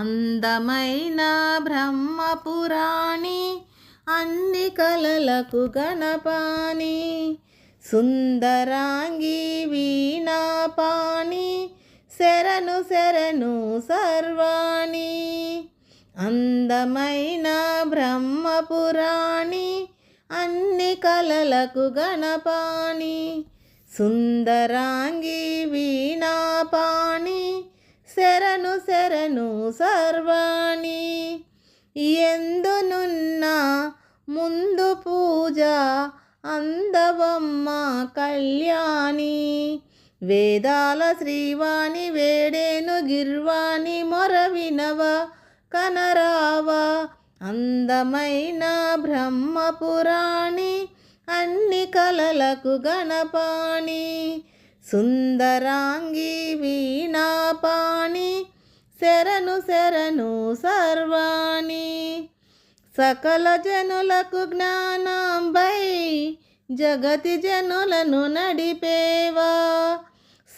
అందమైన బ్రహ్మపురాణి అన్ని కలలకు గణపాని సుందరాంగి వీణాపాణి శరణు శరణు సర్వాణి. అందమైన బ్రహ్మపురాణి అన్ని కలలకు గణపాణి సుందరాంగి వీణాపాణి శరణు శరణు సర్వాణి. ఎందునున్న ముందు పూజ అందవమ్మ కళ్యాణి. వేదాల శ్రీవాణి వేడేను గిర్వాణి మొరవినవ కనరావ. అందమైన బ్రహ్మపురాణి అన్ని కలలకు గణపాణి. సుందరాంగి వీణాపాణి శరణు శరణు సర్వాణి. సకల జనులకు జ్ఞానాంబై జగతి జనులను నడిపేవా.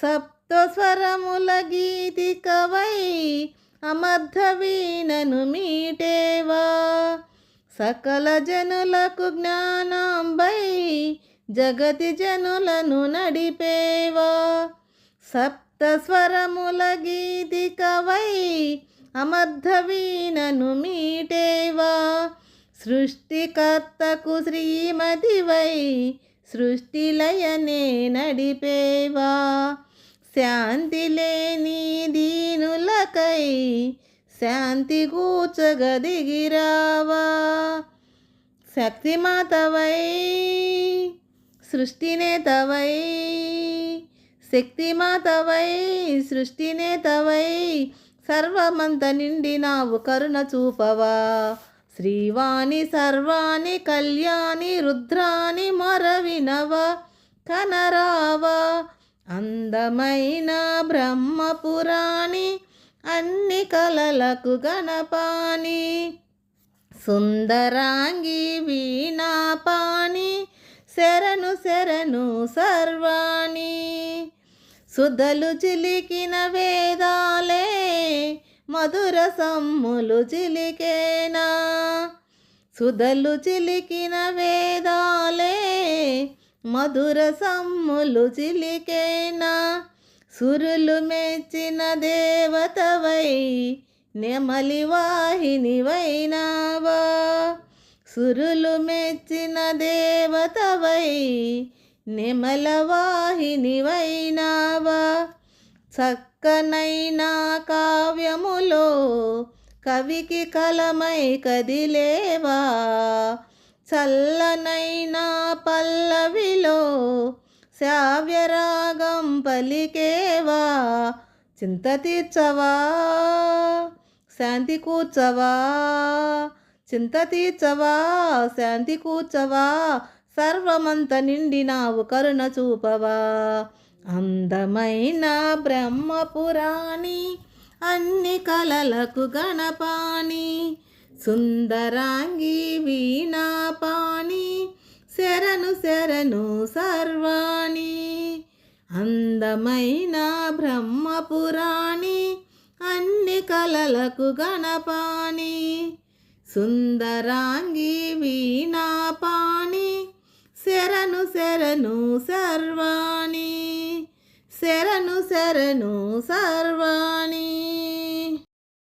సప్తస్వరముల గీతికవై అమర్ధ వీణను మీటేవా. సకల జనులకు జ్ఞానాంబై జగతి జనులను నడిపేవా. సప్త స్వరముల గీతికవై అమర్ధవీనను మీటేవా. సృష్టికర్తకు శ్రీమతివై సృష్టిలయనే నడిపేవా. శాంతి లేని దీనులకై శాంతి కూర్చగదిగిరావా శక్తిమాతవై సృష్టినేతవై శక్తిమాతవై సృష్టినేతవై సర్వమంత నిండినావు కరుణ చూపవా. శ్రీవాణి సర్వాణి కళ్యాణి రుద్రాని మొరవినవ కనరావ. అందమైన బ్రహ్మపురాణి అన్ని కలలకు గణపాని సుందరాంగి వీణాపాణి శరణు శరణు సర్వాణి. సుధలు చిలికిన వేదాలే మధుర సమ్ములు చిలికేనా. సుధలు చిలికిన వేదాలే మధుర సమ్ములు చిలికేనా. సురులు మెచ్చిన దేవతవై నెమలి వాహిని వైనావా సురులు మెచ్చిన దేవతవై నెమల వాహిని చక్కనైనా కావ్యములో కవికి కలమై కదిలేవా. చల్లనైనా పల్లవిలో శావ్యరాగం పలికేవా. చింత తీర్చవా శాంతి కూర్చవా. చింత తీర్చవా శాంతి కూర్చవా సర్వమంత నిండినావు కరుణ చూపవా. అందమైన బ్రహ్మపురాణి అన్ని కలలకు గణపాణి సుందరాంగి వీణాపాణి శరణు శరణు సర్వాణి. అందమైన బ్రహ్మపురాణి అన్ని కలలకు గణపాణి సుందరాంగి వీణాపాణి శరణు శరణు సర్వాణి శరణు శరణు సర్వాణి